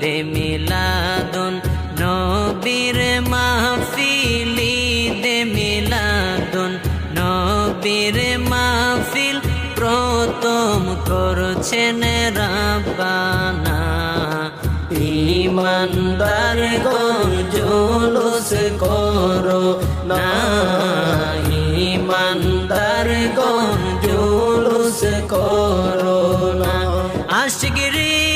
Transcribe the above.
দে মিলাদুন নবীর মাহফিল দে মিলাদুন নবীর মাহফিল প্রথম করছেন রাব্বানা। ইমানদার গণ জুলুস করো না। ইমানদার গণ জুলুস করো না। আশগিরি